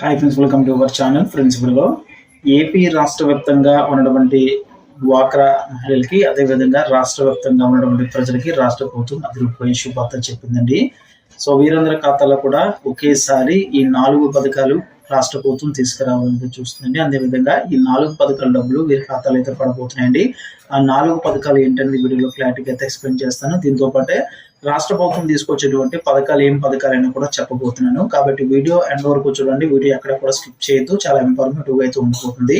Hi friends welcome to our channel ప్రిన్సిపల్గా AP రాష్ట్ర వ్యాప్తంగా ఉన్నటువంటి డ్వాక్రా మహిళలకి అదేవిధంగా రాష్ట్ర వ్యాప్తంగా ఉన్నటువంటి ప్రజలకి రాష్ట్ర ప్రభుత్వం అదిరిపోయే శుభార్త చెప్పిందండి. సో వీరందరి ఖాతాలో కూడా ఒకేసారి ఈ నాలుగు పథకాలు రాష్ట్ర ప్రభుత్వం తీసుకురావాలని చూస్తుందండి. అదేవిధంగా ఈ నాలుగు పథకాల డబ్బులు వీరి ఖాతాలో అయితే పడబోతున్నాయండి. ఆ నాలుగు పథకాలు ఏంటనేది వీడియోలో క్లారిటీగా అయితే ఎక్స్ప్లెయిన్ చేస్తాను. దీంతో పాటే రాష్ట్ర ప్రభుత్వం తీసుకొచ్చేటువంటి పథకాలు ఏం పథకాలని కూడా చెప్పబోతున్నాను. కాబట్టి వీడియో ఎండ్ వరకు చూడండి. వీడియో ఎక్కడ కూడా స్కిప్ చేయొద్దు. చాలా ఇంపార్టెంట్ అయితే ఉండిపోతుంది.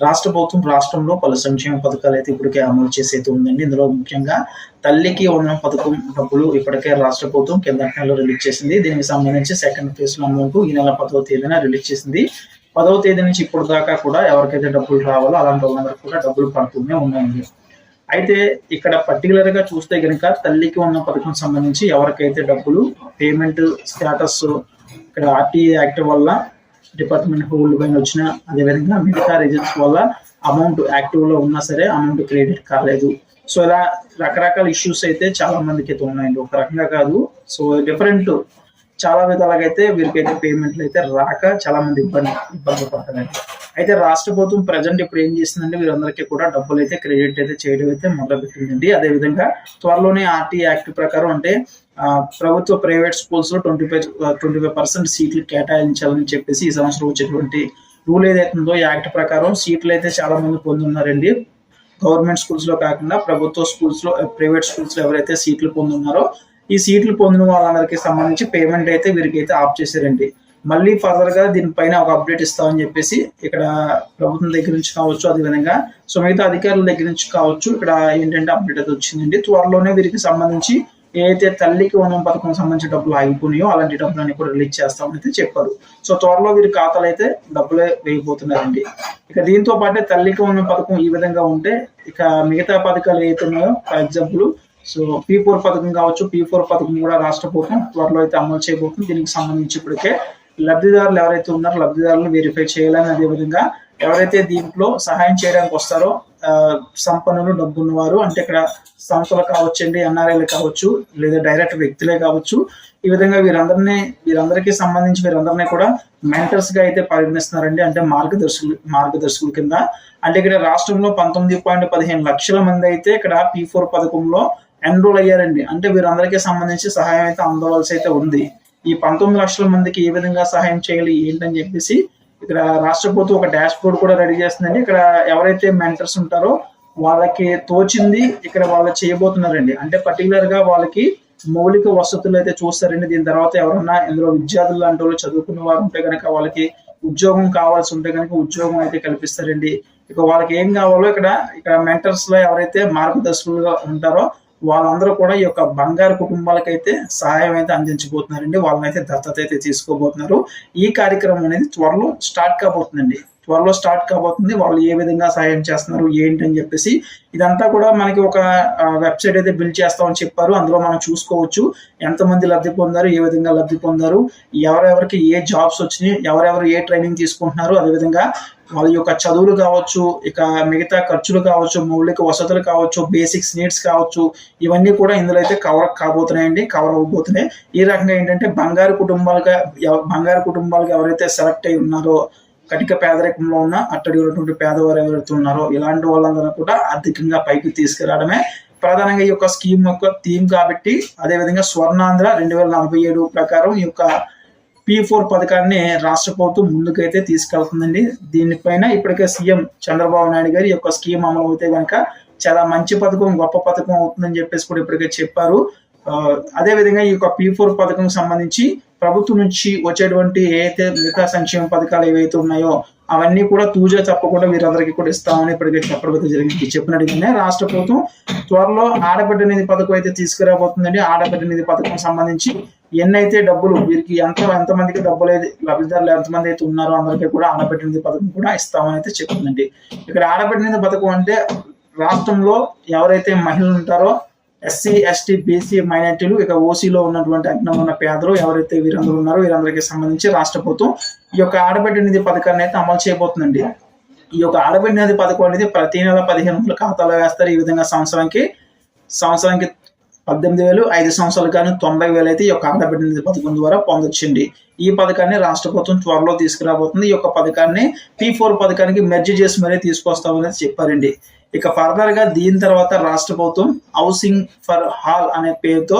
రాష్ట్ర ప్రభుత్వం రాష్ట్రంలో పలు సంక్షేమ పథకాలు అయితే ఇప్పటికే అమలు చేసేది ఉందండి. ఇందులో ముఖ్యంగా తల్లికి వందన పథకం డబ్బులు ఇప్పటికే రాష్ట్ర ప్రభుత్వం కింద నెలలో రిలీజ్ చేసింది. దీనికి సంబంధించి సెకండ్ ఫేజ్లో అమౌంట్ ఈ నెల పదవ తేదీన రిలీజ్ చేసింది. పదవ తేదీ నుంచి ఇప్పుడు దాకా కూడా ఎవరికైతే డబ్బులు రావాలో అలాంటి వాళ్ళందరికీ కూడా డబ్బులు పడుతూనే ఉన్నాయండి. అయితే ఇక్కడ పర్టికులర్గా చూస్తే కనుక తల్లికి ఉన్న పథకం సంబంధించి ఎవరికైతే డబ్బులు పేమెంట్ స్టేటస్ ఇక్కడ R T A department hold పైన వచ్చిన అదేవిధంగా మిగతా రీజన్స్ వల్ల అమౌంట్ యాక్టివ్లో ఉన్నా సరే అమౌంట్ క్రెడిట్ కాలేదు. సో ఇలా రకరకాల ఇష్యూస్ అయితే చాలా మందికి అయితే ఉన్నాయండి. ఒక రకంగా కాదు. సో డిఫరెంట్ చాలా విధాలుగా అయితే వీరికైతే పేమెంట్లు అయితే రాక చాలా మంది ఇబ్బంది ఇబ్బంది పడుతున్నారు. అయితే రాష్ట్ర ప్రభుత్వం ప్రజెంట్ ఇప్పుడు ఏం చేస్తుందంటే వీరందరికీ కూడా డబ్బులు అయితే క్రెడిట్ అయితే చేయడం అయితే మొదలుపెట్టిందండి. అదేవిధంగా త్వరలోనే ఆర్టీ యాక్ట్ ప్రకారం అంటే ప్రభుత్వ ప్రైవేట్ స్కూల్స్లో twenty five twenty five percent సీట్లు కేటాయించాలని చెప్పేసి ఈ సంవత్సరం వచ్చేటువంటి రూల్ ఏదైతుందో ఈ యాక్ట్ ప్రకారం సీట్లు అయితే చాలా మంది పొందున్నారండి. గవర్నమెంట్ స్కూల్స్లో కాకుండా ప్రభుత్వ స్కూల్స్లో ప్రైవేట్ స్కూల్స్లో ఎవరైతే సీట్లు పొందున్నారో ఈ సీట్లు పొందిన వాళ్ళందరికీ సంబంధించి పేమెంట్ అయితే వీరికైతే ఆఫ్ చేశారండి. మళ్ళీ ఫర్దర్గా దీనిపైన ఒక అప్డేట్ ఇస్తామని చెప్పేసి ఇక్కడ ప్రభుత్వం దగ్గర నుంచి కావచ్చు అదేవిధంగా సో మిగతా అధికారుల దగ్గర నుంచి కావచ్చు ఇక్కడ ఏంటంటే అప్డేట్ అయితే వచ్చిందండి. త్వరలోనే వీరికి సంబంధించి ఏదైతే తల్లికి వందం పథకం సంబంధించిన డబ్బులు ఆగిపోయినాయో అలాంటి డబ్బులన్నీ కూడా రిలీజ్ చేస్తామని అయితే చెప్పారు. సో త్వరలో వీరి ఖాతాలు అయితే డబ్బులే వేయబోతున్నారండి. ఇక దీంతో పాటే తల్లికి వందం పథకం ఈ విధంగా ఉంటే ఇక మిగతా పథకాలు ఏవైతే ఉన్నాయో for example so P four పథకం కావచ్చు పీ ఫోర్ పథకం కూడా రాష్ట్ర ప్రభుత్వం త్వరలో అయితే అమలు చేయబోతుంది. దీనికి సంబంధించి ఇప్పటికే లబ్ధిదారులు ఎవరైతే ఉన్నారో లబ్ధిదారులను వెరిఫై చేయాలని అదేవిధంగా ఎవరైతే దీంట్లో సహాయం చేయడానికి వస్తారో సంపన్నులు డబ్బున్న వారు అంటే ఇక్కడ సంస్థలు కావచ్చండి ఎన్ఆర్ఐలు కావచ్చు లేదా డైరెక్ట్ వ్యక్తులే కావచ్చు ఈ విధంగా వీరందరినీ వీరందరికీ సంబంధించి వీరందరినీ కూడా మెంటర్స్గా అయితే పరిగణిస్తున్నారండి. అంటే మార్గదర్శకులు మార్గదర్శకుల కింద. అంటే ఇక్కడ రాష్ట్రంలో పంతొమ్మిది పాయింట్ పదిహేను లక్షల మంది అయితే ఇక్కడ పీ ఫోర్ పథకంలో ఎన్రోల్ అయ్యారండి. అంటే వీరందరికీ సంబంధించి సహాయం అయితే అందవలసి అయితే ఉంది. ఈ పంతొమ్మిది లక్షల మందికి ఏ విధంగా సహాయం చేయాలి ఏంటని చెప్పేసి ఇక్కడ రాష్ట్ర ప్రభుత్వం ఒక డాష్ బోర్డ్ కూడా రెడీ చేస్తుందండి. ఇక్కడ ఎవరైతే మెంటర్స్ ఉంటారో వాళ్ళకి తోచింది ఇక్కడ వాళ్ళు చేయబోతున్నారండి. అంటే పర్టికులర్గా వాళ్ళకి మౌలిక వసతులు అయితే చూస్తారండి. దీని తర్వాత ఎవరన్నా ఇందులో విద్యార్థులు లాంటి వాళ్ళు చదువుకున్న వారు ఉంటే కనుక వాళ్ళకి ఉద్యోగం కావాల్సి ఉంటే కనుక ఉద్యోగం అయితే కల్పిస్తారండి. ఇక వాళ్ళకి ఏం కావాలో ఇక్కడ ఇక్కడ మెంటర్స్లో ఎవరైతే మార్గదర్శకులుగా ఉంటారో వాళ్ళందరూ కూడా ఈ యొక్క బంగారు కుటుంబాలకైతే సహాయం అయితే అందించబోతున్నారండి. వాళ్ళనైతే దత్తత అయితే తీసుకోబోతున్నారు. ఈ కార్యక్రమం అనేది త్వరలో స్టార్ట్ కాబోతుందండి. త్వరలో స్టార్ట్ కాబోతుంది. వాళ్ళు ఏ విధంగా సహాయం చేస్తున్నారు ఏంటి అని చెప్పేసి ఇదంతా కూడా మనకి ఒక వెబ్సైట్ అయితే బిల్డ్ చేస్తామని చెప్పారు. అందులో మనం చూసుకోవచ్చు ఎంతమంది లబ్ధి పొందారు ఏ విధంగా లబ్ధి పొందారు ఎవరెవరికి ఏ జాబ్స్ వచ్చినాయి ఎవరెవరు ఏ ట్రైనింగ్ తీసుకుంటున్నారు అదేవిధంగా వాళ్ళ యొక్క చదువులు కావచ్చు ఇక మిగతా ఖర్చులు కావచ్చు మౌలిక వసతులు కావచ్చు బేసిక్స్ నీడ్స్ కావచ్చు ఇవన్నీ కూడా ఇందులో అయితే కవర్ కాబోతున్నాయండి కవర్ అవ్వబోతున్నాయి. ఈ రకంగా ఏంటంటే బంగారు కుటుంబాలుగా బంగారు కుటుంబాలుగా ఎవరైతే సెలెక్ట్ అయి ఉన్నారో కటిక పేదరికంలో ఉన్న అట్టడి ఉన్నటువంటి పేదవారు ఎవరైతే ఉన్నారో ఇలాంటి వాళ్ళందరూ కూడా ఆర్థికంగా పైకి తీసుకురావడమే. ప్రధానంగా ఈ యొక్క స్కీమ్ యొక్క థీమ్ కాబట్టి అదేవిధంగా స్వర్ణాంధ్ర రెండు వేల నలభై ఏడు ప్రకారం ఈ యొక్క పీ ఫోర్ పథకాన్ని రాష్ట్ర ప్రభుత్వం ముందుకైతే తీసుకెళ్తుందండి. దీనిపైన ఇప్పటికే సీఎం చంద్రబాబు నాయుడు గారి యొక్క స్కీమ్ అమలు అవుతే కనుక చాలా మంచి పథకం గొప్ప పథకం అవుతుందని చెప్పేసి కూడా ఇప్పటికే చెప్పారు. అదే విధంగా ఈ యొక్క పీ ఫోర్ పథకం సంబంధించి ప్రభుత్వం నుంచి వచ్చేటువంటి ఏదైతే మిగతా సంక్షేమ పథకాలు ఏవైతే ఉన్నాయో అవన్నీ కూడా తూజా తప్పకుండా వీరందరికీ కూడా ఇస్తామని ఇప్పటికే చెప్పడం జరిగింది. చెప్పినట్టుగానే రాష్ట్ర ప్రభుత్వం త్వరలో ఆడబిడ్డ నిధి పథకం అయితే తీసుకురాబోతుందండి. ఆడబిడ్డ నిధి పథకం సంబంధించి ఎన్నైతే డబ్బులు వీరికి ఎంత ఎంతమందికి డబ్బులు అయితే లబ్ధిదారులు ఎంతమంది అయితే ఉన్నారో అందరికీ కూడా ఆడబిడ్డ నిధి పథకం కూడా ఇస్తామని అయితే చెప్తుందండి ఇక్కడ ఆడబిడ్డ నిధి పథకం అంటే రాష్ట్రంలో ఎవరైతే మహిళలు ఉంటారో ఎస్సీ ఎస్టీ బీసీ మైనార్టీలు ఇక ఓసీలో ఉన్నటువంటి అగ్నం ఉన్న పేదలు ఎవరైతే వీరందరూ ఉన్నారో వీరందరికీ సంబంధించి రాష్ట్ర ప్రభుత్వం ఈ యొక్క ఆడబిడ్డ నిధి పథకాన్ని అయితే అమలు చేయబోతుందండి. ఈ యొక్క ఆడబిడ్డ నిధి పథకం అనేది ప్రతి నెల పదిహేను వందల ఖాతాలో వేస్తారు. ఈ విధంగా సంవత్సరానికి సంవత్సరానికి పద్దెనిమిది వేలు ఐదు సంవత్సరాలు కానీ తొంభై వేలు అయితే ఈ యొక్క ఆడబిడ్డ నిధి పథకం ద్వారా పొందొచ్చండి. ఈ పథకాన్ని రాష్ట్ర ప్రభుత్వం త్వరలో తీసుకురాబోతుంది. ఈ యొక్క పథకాన్ని పీ ఫోర్ పథకానికి మెర్జ్ చేసి మరీ తీసుకొస్తామని చెప్పారండి. ఇక ఫర్దర్గా దీని తర్వాత రాష్ట్ర ప్రభుత్వం హౌసింగ్ ఫర్ హాల్ అనే పేరుతో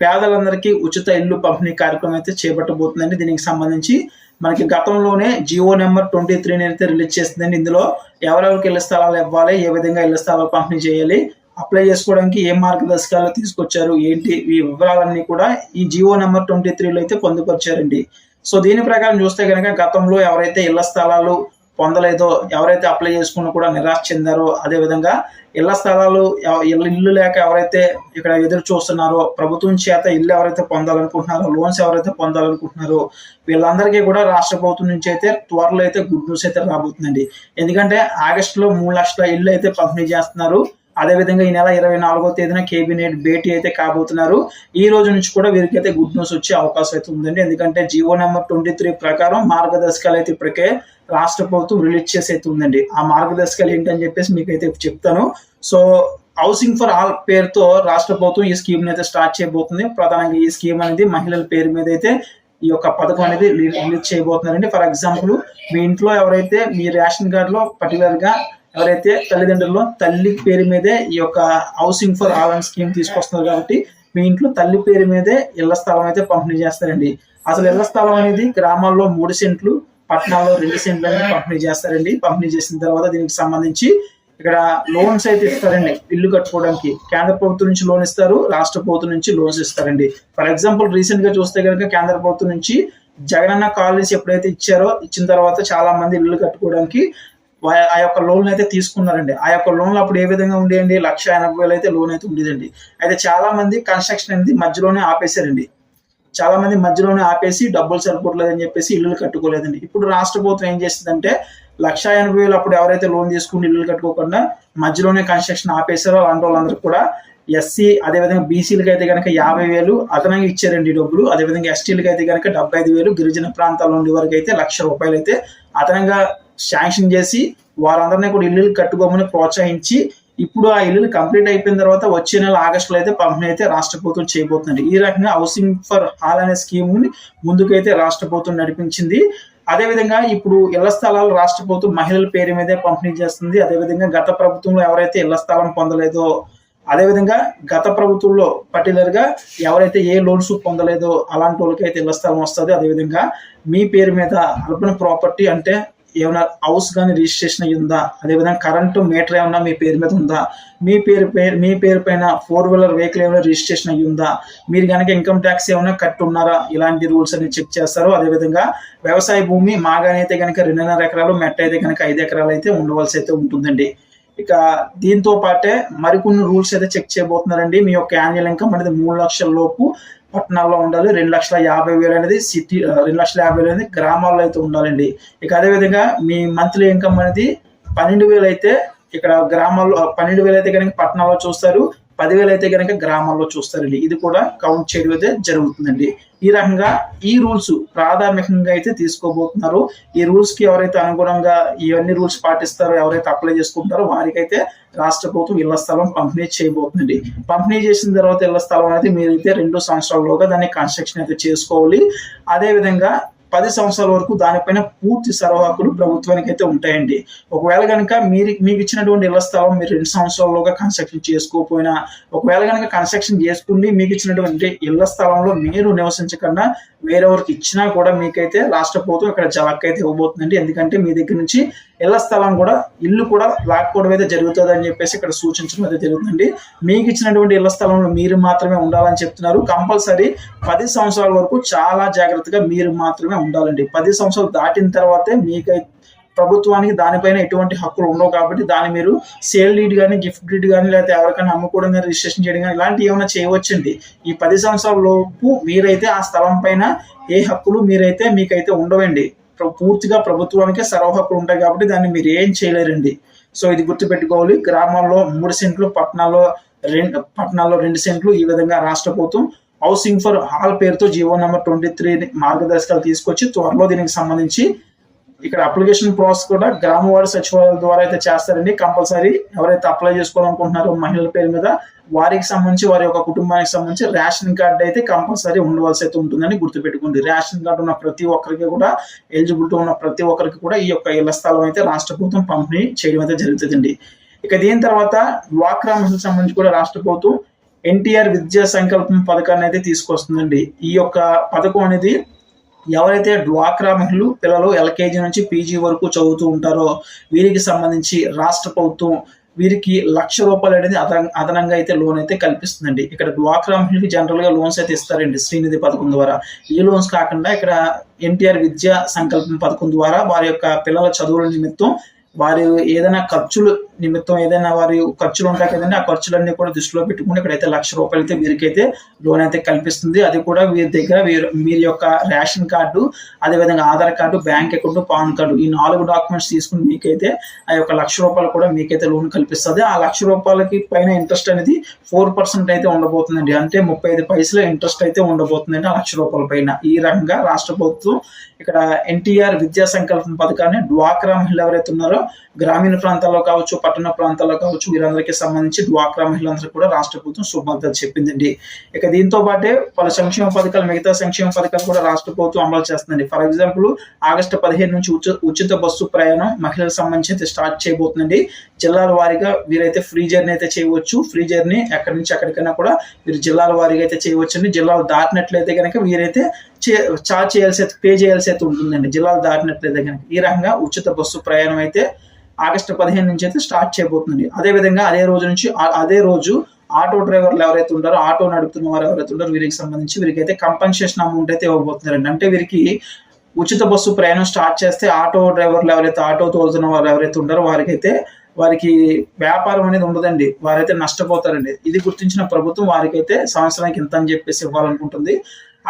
పేదలందరికీ ఉచిత ఇల్లు పంపిణీ కార్యక్రమం అయితే చేపట్టబోతుందండి. దీనికి సంబంధించి మనకి గతంలోనే జియో నెంబర్ ట్వంటీ త్రీని అయితే రిలీజ్ చేస్తుందండి ఇందులో ఎవరెవరికి ఇళ్ళ స్థలాలు ఇవ్వాలి ఏ విధంగా ఇళ్ళ స్థలాలు పంపిణీ చేయాలి అప్లై చేసుకోవడానికి ఏ మార్గదర్శకాలు తీసుకొచ్చారు ఏంటి ఈ వివరాలన్నీ కూడా ఈ జియో నెంబర్ ట్వంటీ త్రీలో అయితే పొందుపరిచారండి. సో దీని ప్రకారం చూస్తే కనుక గతంలో ఎవరైతే ఇళ్ళ స్థలాలు పొందలేదో ఎవరైతే అప్లై చేసుకున్నా కూడా నిరాశ చెందారో అదే విధంగా ఇళ్ళ స్థలాలు ఇల్లు లేక ఎవరైతే ఇక్కడ ఎదురు చూస్తున్నారో ప్రభుత్వం చేత ఇల్లు ఎవరైతే పొందాలనుకుంటున్నారో లోన్స్ ఎవరైతే పొందాలనుకుంటున్నారో వీళ్ళందరికీ కూడా రాష్ట్ర ప్రభుత్వం నుంచి అయితే త్వరలో అయితే గుడ్ న్యూస్ అయితే రాబోతుందండి. ఎందుకంటే ఆగస్టులో మూడు లక్షల ఇల్లు అయితే పంపిణీ చేస్తున్నారు. అదేవిధంగా ఈ నెల ఇరవై నాలుగో తేదీన కేబినెట్ భేటీ అయితే కాబోతున్నారు. ఈ రోజు నుంచి కూడా వీరికి అయితే గుడ్ న్యూస్ వచ్చే అవకాశం అయితే ఉందండి. ఎందుకంటే జియో నెంబర్ ట్వంటీ త్రీ ప్రకారం మార్గదర్శకాలు అయితే ఇప్పటికే రాష్ట్ర ప్రభుత్వం రిలీజ్ చేసి అయితే ఉందండి. ఆ మార్గదర్శకాలు ఏంటని చెప్పేసి మీకు అయితే చెప్తాను. సో హౌసింగ్ ఫర్ ఆల్ పేరుతో రాష్ట్ర ప్రభుత్వం ఈ స్కీమ్ అయితే స్టార్ట్ చేయబోతుంది. ప్రధానంగా ఈ స్కీమ్ అనేది మహిళల పేరు మీద అయితే ఈ యొక్క పథకం అనేది రిలీజ్ చేయబోతున్నారండి. ఫర్ ఎగ్జాంపుల్ మీ ఇంట్లో ఎవరైతే మీ రేషన్ కార్డ్లో పర్టికులర్గా ఎవరైతే తల్లిదండ్రులు తల్లి పేరు మీదే ఈ యొక్క హౌసింగ్ ఫర్ ఆల్ స్కీమ్ తీసుకొస్తున్నారు కాబట్టి మీ ఇంట్లో తల్లి పేరు మీదే ఇళ్ళ స్థలం అయితే పంపిణీ చేస్తారండి. అసలు ఇళ్ళ స్థలం అనేది గ్రామాల్లో మూడు సెంట్లు పట్టణాల్లో రెండు సెంట్లు అనేది పంపిణీ చేస్తారండి. పంపిణీ చేసిన తర్వాత దీనికి సంబంధించి ఇక్కడ లోన్స్ అయితే ఇస్తారండి. ఇల్లు కట్టుకోవడానికి కేంద్ర ప్రభుత్వం నుంచి లోన్ ఇస్తారు రాష్ట్ర ప్రభుత్వం నుంచి లోన్స్ ఇస్తారండి. ఫర్ ఎగ్జాంపుల్ రీసెంట్గా చూస్తే కనుక కేంద్ర ప్రభుత్వం నుంచి జగనన్న కాలనీస్ ఎప్పుడైతే ఇచ్చారో ఇచ్చిన తర్వాత చాలా మంది ఇల్లు కట్టుకోవడానికి ఆ యొక్క లోన్ అయితే తీసుకున్నారండి. ఆ యొక్క లోన్లు అప్పుడు ఏ విధంగా ఉండేయండి? లక్ష ఎనభై వేలు అయితే లోన్ అయితే ఉండేదండి. అయితే చాలా మంది కన్స్ట్రక్షన్ అనేది మధ్యలోనే ఆపేశారండి. చాలా మంది మధ్యలోనే ఆపేసి డబ్బులు సరిపోవట్లేదని చెప్పేసి ఇల్లు కట్టుకోలేదండి. ఇప్పుడు రాష్ట్ర ప్రభుత్వం ఏం చేస్తుందంటే లక్ష ఎనభై వేలు అప్పుడు ఎవరైతే లోన్ తీసుకుని ఇల్లు కట్టుకోకుండా మధ్యలోనే కన్స్ట్రక్షన్ ఆపేశారో అలాంటి వాళ్ళందరూ కూడా ఎస్సీ అదేవిధంగా బీసీలకి అయితే కనుక యాభై వేలు అదనంగా ఇచ్చారండి డబ్బులు. అదేవిధంగా ఎస్టీలకి అయితే కనుక డెబ్బై ఐదు వేలు గిరిజన ప్రాంతాల్లో ఉండే వరకు అయితే లక్ష రూపాయలు అయితే అదనంగా శాంక్షన్ చేసి వారందరినీ కూడా ఇల్లు కట్టుకోమని ప్రోత్సహించి ఇప్పుడు ఆ ఇల్లు కంప్లీట్ అయిపోయిన తర్వాత వచ్చే నెల ఆగస్టులో అయితే పంపిణీ అయితే రాష్ట్ర ప్రభుత్వం చేయబోతుంది ఈ రకంగా హౌసింగ్ ఫర్ హాల్ అనే స్కీమ్ని ముందుకైతే రాష్ట్ర ప్రభుత్వం నడిపించింది. అదేవిధంగా ఇప్పుడు ఇళ్ళ స్థలాలు రాష్ట్ర ప్రభుత్వం మహిళల పేరు మీదే పంపిణీ చేస్తుంది. అదేవిధంగా గత ప్రభుత్వంలో ఎవరైతే ఇళ్ళ స్థలం పొందలేదో అదేవిధంగా గత ప్రభుత్వంలో పర్టికులర్గా ఎవరైతే ఏ లోన్స్ పొందలేదో అలాంటి వాళ్ళకి అయితే ఇళ్ళ స్థలం వస్తుంది. అదేవిధంగా మీ పేరు మీద అర్బన్ ప్రాపర్టీ అంటే ఏమైనా హౌస్ కానీ రిజిస్ట్రేషన్ అయ్యి ఉందా? అదేవిధంగా కరెంటు మీటర్ ఏమన్నా మీ పేరు మీద ఉందా? మీ పేరు పేరు మీ పేరు పైన ఫోర్ వీలర్ వెహికల్ ఏమైనా రిజిస్ట్రేషన్ అయ్యి ఉందా? మీరు కనుక ఇన్కమ్ ట్యాక్స్ ఏమైనా కట్టున్నారా ఇలాంటి రూల్స్ అన్ని చెక్ చేస్తారు. అదేవిధంగా వ్యవసాయ భూమి మాగానైతే కనుక రెండున్నర ఎకరాలు మెట్ట అయితే కనుక ఐదు ఎకరాలు అయితే ఉండవలసి అయితే ఉంటుందండి. ఇక దీంతో పాటే మరికొన్ని రూల్స్ అయితే చెక్ చేయబోతున్నారండి. మీ యొక్క యాన్యువల్ ఇన్కమ్ అనేది మూడు లక్షల లోపు పట్టణాల్లో ఉండాలి. రెండు లక్షల యాభై వేలు అనేది సిటీ రెండు లక్షల యాభై వేలు అనేది గ్రామాల్లో అయితే ఉండాలండి. ఇక అదేవిధంగా మీ మంత్లీ ఇన్కమ్ అనేది పన్నెండు వేలు అయితే ఇక్కడ గ్రామాల్లో పన్నెండు వేలు అయితే కనుక పట్టణాల్లో చూస్తారు. పదివేలు అయితే కనుక గ్రామాల్లో చూస్తారండి. ఇది కూడా కౌంట్ చేయడం అయితే జరుగుతుందండి. ఈ రకంగా ఈ రూల్స్ ప్రాథమికంగా అయితే తీసుకోబోతున్నారు. ఈ రూల్స్కి ఎవరైతే అనుగుణంగా ఇవన్నీ రూల్స్ పాటిస్తారో ఎవరైతే అప్లై చేసుకుంటారో వారికైతే రాష్ట్ర ప్రభుత్వం ఇళ్ళ స్థలం పంపిణీ చేయబోతుందండి. పంపిణీ చేసిన తర్వాత ఇళ్ళ స్థలం అనేది మీరైతే రెండు సంవత్సరాల్లోగా దాన్ని కన్స్ట్రక్షన్ అయితే చేసుకోవాలి. అదే విధంగా పది సంవత్సరాల వరకు దానిపైన పూర్తి సర్వహక్కులు ప్రభుత్వానికి అయితే ఉంటాయండి. ఒకవేళ కనుక మీరు మీకు ఇచ్చినటువంటి ఇళ్ళ స్థలం మీరు రెండు సంవత్సరాల్లోగా కన్స్ట్రక్షన్ చేసుకోకపోయినా ఒకవేళ కనుక కన్స్ట్రక్షన్ చేసుకుని మీకు ఇచ్చినటువంటి ఇళ్ళ స్థలంలో మీరు నివసించకుండా వేరెవరికి ఇచ్చినా కూడా మీకైతే రాష్ట్ర ప్రభుత్వం ఇక్కడ జలక్ అయితే ఇవ్వబోతుందండి. ఎందుకంటే మీ దగ్గర నుంచి ఇళ్ళ స్థలం కూడా ఇల్లు కూడా లాక్కోవడం అయితే జరుగుతుంది అని చెప్పేసి ఇక్కడ సూచించడం అయితే జరుగుతుందండి. మీకు ఇచ్చినటువంటి ఇళ్ళ స్థలంలో మీరు మాత్రమే ఉండాలని చెప్తున్నారు. కంపల్సరీ పది సంవత్సరాల వరకు చాలా జాగ్రత్తగా మీరు మాత్రమే ఉండాలండి. పది సంవత్సరాలు దాటిన తర్వాతే మీకై ప్రభుత్వానికి దానిపైన ఎటువంటి హక్కులు ఉండవు కాబట్టి దాన్ని మీరు సేల్ డీడ్ కానీ గిఫ్ట్ డీడ్ కానీ లేకపోతే ఎవరికైనా అమ్ముకోవడం కానీ రిజిస్ట్రేషన్ చేయడం కానీ ఇలాంటివి ఏమైనా చేయవచ్చండి. ఈ పది సంవత్సరాల లోపు మీరైతే ఆ స్థలం పైన ఏ హక్కులు మీరైతే మీకైతే ఉండవండి. పూర్తిగా ప్రభుత్వానికే సర్వ ఉంటాయి కాబట్టి దాన్ని మీరు ఏం చేయలేరండి. సో ఇది గుర్తుపెట్టుకోవాలి. గ్రామాల్లో మూడు సెంట్లు పట్టణాల్లో రెండు పట్టణాల్లో రెండు సెంట్లు ఈ విధంగా రాష్ట్ర ప్రభుత్వం హౌసింగ్ ఫర్ హాల్ పేరుతో జీవో నెంబర్ ట్వంటీ త్రీ మార్గదర్శకాలు తీసుకొచ్చి త్వరలో దీనికి సంబంధించి ఇక్కడ అప్లికేషన్ ప్రాసెస్ కూడా గ్రామవారి సచివాలయాల ద్వారా అయితే చేస్తారండి. కంపల్సరీ ఎవరైతే అప్లై చేసుకోవాలనుకుంటున్నారో మహిళల పేరు మీద వారికి సంబంధించి వారి యొక్క కుటుంబానికి సంబంధించి రేషన్ కార్డు అయితే కంపల్సరీ ఉండవలసి అయితే ఉంటుందని గుర్తుపెట్టుకోండి. రేషన్ కార్డు ఉన్న ప్రతి ఒక్కరికి కూడా ఎలిజిబిలిటీ ఉన్న ప్రతి ఒక్కరికి కూడా ఈ యొక్క ఇళ్ళ స్థలం అయితే రాష్ట్ర ప్రభుత్వం పంపిణీ చేయడం అయితే జరుగుతుందండి. ఇక దీని తర్వాత డ్వాక్రా మహిళలకు సంబంధించి కూడా రాష్ట్ర ప్రభుత్వం ఎన్టీఆర్ విద్యా సంకల్పం పథకాన్ని అయితే తీసుకొస్తుందండి. ఈ యొక్క పథకం అనేది ఎవరైతే డ్వాక్రా మహిళలు పిల్లలు ఎల్కేజీ నుంచి పీజీ వరకు చదువుతూ ఉంటారో వీరికి సంబంధించి రాష్ట్ర ప్రభుత్వం వీరికి లక్ష రూపాయలు అనేది అదన- అదనంగా అయితే లోన్ అయితే కల్పిస్తుందండి. ఇక్కడ డ్వాక్రా మహిళకి జనరల్గా లోన్స్ అయితే ఇస్తారండి శ్రీనిధి పథకం ద్వారా. ఈ లోన్స్ కాకుండా ఇక్కడ ఎన్టీఆర్ విద్యా సంకల్పం పథకం ద్వారా వారి యొక్క పిల్లల చదువుల నిమిత్తం వారి ఏదైనా ఖర్చులు నిమిత్తం ఏదైనా వారి ఖర్చులు ఉంటాయి కదండి ఆ ఖర్చులన్నీ కూడా దృష్టిలో పెట్టుకుని ఇక్కడైతే లక్ష రూపాయలు అయితే వీరికైతే లోన్ అయితే కల్పిస్తుంది. అది కూడా వీరి దగ్గర వీరి యొక్క రేషన్ కార్డు అదేవిధంగా Aadhaar card bank account PAN card ఈ నాలుగు డాక్యుమెంట్స్ తీసుకుని మీకైతే ఆ యొక్క లక్ష రూపాయలు కూడా మీకైతే లోన్ కల్పిస్తుంది. ఆ లక్ష రూపాయలకి పైన ఇంట్రెస్ట్ అనేది ఫోర్ పర్సెంట్ అయితే ఉండబోతుందండి. అంటే ముప్పై ఐదు పైసలు ఇంట్రెస్ట్ అయితే ఉండబోతుందండి ఆ లక్ష రూపాయల పైన. ఈ రకంగా రాష్ట్ర ప్రభుత్వం ఇక్కడ ఎన్టీఆర్ విద్యా సంకల్పం పథకాన్ని డ్వాక్రా మహిళ ఎవరైతే ఉన్నారో గ్రామీణ ప్రాంతాల్లో కావచ్చు పట్టణ ప్రాంతాల్లో కావచ్చు వీరందరికీ సంబంధించి డ్వాక్రా మహిళలందరికీ కూడా రాష్ట్ర ప్రభుత్వం శుభమద్దతు చెప్పిందండి. ఇక దీంతో పాటే పలు సంక్షేమ పథకాలు మిగతా సంక్షేమ పథకాలు కూడా రాష్ట్ర ప్రభుత్వం అమలు చేస్తుందండి. ఫర్ ఎగ్జాంపుల్ ఆగస్టు పదిహేను నుంచి ఉచిత ఉచిత బస్సు ప్రయాణం మహిళలకు సంబంధించి అయితే స్టార్ట్ చేయబోతుందండి. జిల్లాల వారీగా వీరైతే ఫ్రీ జర్నీ అయితే చేయవచ్చు. ఫ్రీ జర్నీ ఎక్కడి నుంచి ఎక్కడికైనా కూడా వీరు జిల్లాల వారీగా అయితే చేయవచ్చండి. జిల్లాలు దాటినట్లయితే కనుక వీరైతే చే- చార్జ్ చేయాల్సి అయితే పే చేయాల్సి అయితే ఉంటుందండి. జిల్లాలు దాటినట్లయితే కనుక ఈ రకంగా ఉచిత బస్సు ప్రయాణం అయితే ఆగస్టు పదిహేను నుంచి అయితే స్టార్ట్ చేయబోతుంది. అదే విధంగా అదే రోజు నుంచి అదే రోజు ఆటో డ్రైవర్లు ఎవరైతే ఉంటారో ఆటో నడుపుతున్న వారు ఎవరైతే ఉంటారో వీరికి సంబంధించి వీరికి అయితే కంపెన్సేషన్ అమౌంట్ అయితే ఇవ్వబోతున్నారండి. అంటే వీరికి ఉచిత బస్సు ప్రయాణం స్టార్ట్ చేస్తే ఆటో డ్రైవర్లు ఎవరైతే ఆటో తోలుతున్న వారు ఎవరైతే ఉంటారో వారికైతే వారికి వ్యాపారం అనేది ఉండదండి. వారైతే నష్టపోతారండి. ఇది గుర్తించిన ప్రభుత్వం వారికైతే సంవత్సరానికి ఇంత అని చెప్పేసి ఇవ్వాలనుకుంటుంది.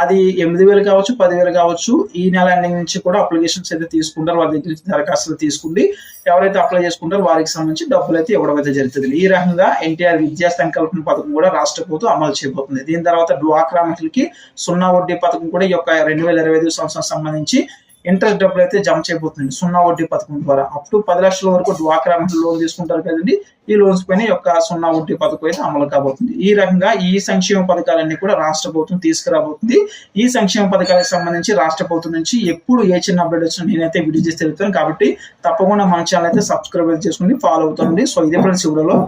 అది ఎనిమిది వేలు కావచ్చు పదివేలు కావచ్చు ఈ నెల ఎండింగ్ నుంచి కూడా అప్లికేషన్స్ అయితే తీసుకుంటారు వారి దగ్గర నుంచి దరఖాస్తులు తీసుకుండి ఎవరైతే అప్లై చేసుకుంటారో వారికి సంబంధించి డబ్బులు అయితే ఇవ్వడం అయితే జరుగుతుంది. ఈ రకంగా ఎన్టీఆర్ విద్యా సంకల్పం పథకం కూడా రాష్ట్ర ప్రభుత్వం అమలు చేయబోతుంది. దీని తర్వాత డ్వాక్రా మహిళకి సున్నా వడ్డీ పథకం కూడా ఈ యొక్క రెండు వేల ఇరవై ఐదు సంవత్సరం సంబంధించి ఇంట్రెస్ట్ డబ్బులు అయితే జమ చేయబోతుంది. సున్నా వడ్డీ పథకం ద్వారా. అప్ టు పది లక్షల వరకు డ్వాక్రా లోన్ తీసుకుంటారు కదండి. ఈ లోన్స్ పైన యొక్క సున్నా వడ్డీ పథకం అయితే అమలు కాబోతుంది. ఈ రకంగా ఈ సంక్షేమ పథకాలన్నీ కూడా రాష్ట్ర ప్రభుత్వం తీసుకురాబోతుంది. ఈ సంక్షేమ పథకాలకు సంబంధించి రాష్ట్ర ప్రభుత్వం నుంచి ఎప్పుడు ఏ చిన్న అప్డేట్ వచ్చినా నేనైతే వీడియో చేసి తెలుపుతాను. కాబట్టి తప్పకుండా మన ఛానల్ అయితే సబ్స్క్రైబ్ చేసుకుని ఫాలో అవుతుంది సో ఇదే ఫ్రెండ్స్ వీడియోలో.